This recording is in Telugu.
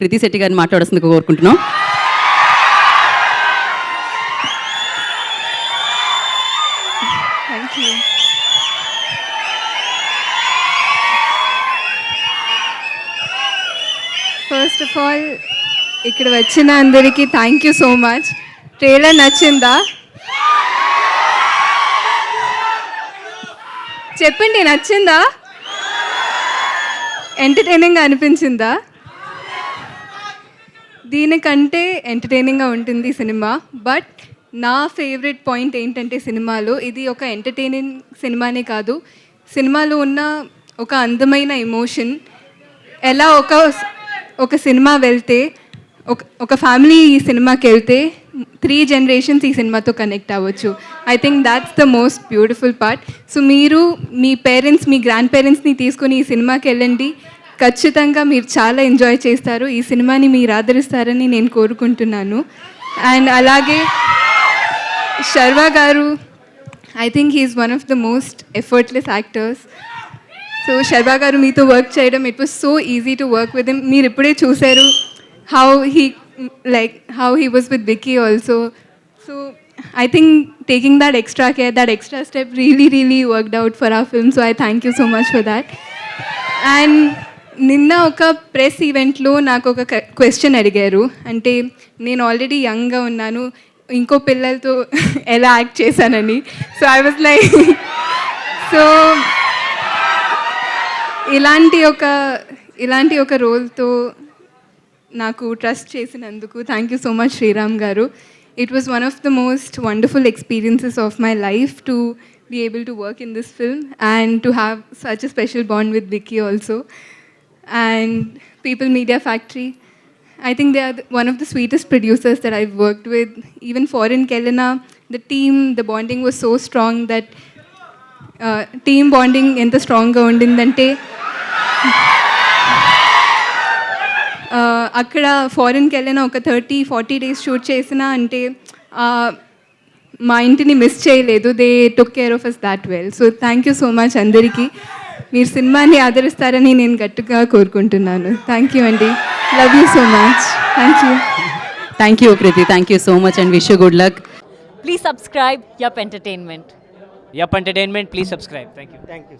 ప్రీతి శెట్టి గారిని మాట్లాడాల్సింది కోరుకుంటున్నాం. Thank you first of all ఇక్కడ వచ్చిన అందరికీ thank you so much trailer నచ్చిందా? చెప్పండి నచ్చిందా? ఎంటర్టైనింగ్గా అనిపించిందా? దీనికంటే ఎంటర్టైనింగ్గా ఉంటుంది సినిమా. బట్ నా ఫేవరెట్ పాయింట్ ఏంటంటే సినిమాలో ఇది ఒక ఎంటర్టైనింగ్ సినిమానే కాదు. సినిమాలో ఉన్న ఒక అందమైన ఎమోషన్ ఎలా ఒక ఒక సినిమా వెళ్తే ఒక ఒక ఫ్యామిలీ ఈ సినిమాకి వెళ్తే త్రీ జనరేషన్స్ ఈ సినిమాతో కనెక్ట్ అవ్వచ్చు. I think that's the most beautiful part so మీరు మీ పేరెంట్స్ మీ గ్రాండ్ పేరెంట్స్ని తీసుకొని ఈ సినిమాకి వెళ్ళండి. ఖచ్చితంగా మీరు చాలా ఎంజాయ్ చేస్తారు. ఈ సినిమాని మీరు ఆదరిస్తారని నేను కోరుకుంటున్నాను. అండ్ అలాగే శర్వా గారు I think he's one of the most effortless actors so Sharwa గారు మీతో వర్క్ చేయడం it was so easy to work with him మీరు ఇప్పుడే చూశారు how he like how he was with Vicky also so I think taking that extra care that extra step really really worked out for a film so I thank you so much for that and నిన్న ఒక ప్రెస్ ఈవెంట్లో నాకు ఒక క్వశ్చన్ అడిగారు. అంటే నేను ఆల్రెడీ యంగ్గా ఉన్నాను. ఇంకో పిల్లలతో ఎలా యాక్ట్ చేశానని. So I was like so ఇలాంటి ఒక ఇలాంటి ఒక రోల్తో నాకు ట్రస్ట్ చేసినందుకు thank you so much Sriram గారు. It was one of the most wonderful experiences of my life to be able to work in this film and to have such a special bond with Vicky also. And People Media Factory, I think they are the- one of the sweetest producers that I've worked with. Even Foreign Kelena, the team, the bonding was so strong that uh, team bonding ఎంత స్ట్రాంగ్గా ఉండిందంటే ఆ, అక్కడ ఫారిన్కి వెళ్ళిన ఒక థర్టీ ఫార్టీ డేస్ షూట్ చేసిన అంటే మా ఇంటిని మిస్ చేయలేదు they took care of us that well so thank you so much అందరికీ మీరు సినిమాని ఆదరిస్తారని నేను గట్టిగా కోరుకుంటున్నాను. థ్యాంక్ యూ అండి love you so much thank you thank you Preethi thank you so much and wish good luck please subscribe Yup Entertainment Yup Entertainment please subscribe thank you thank you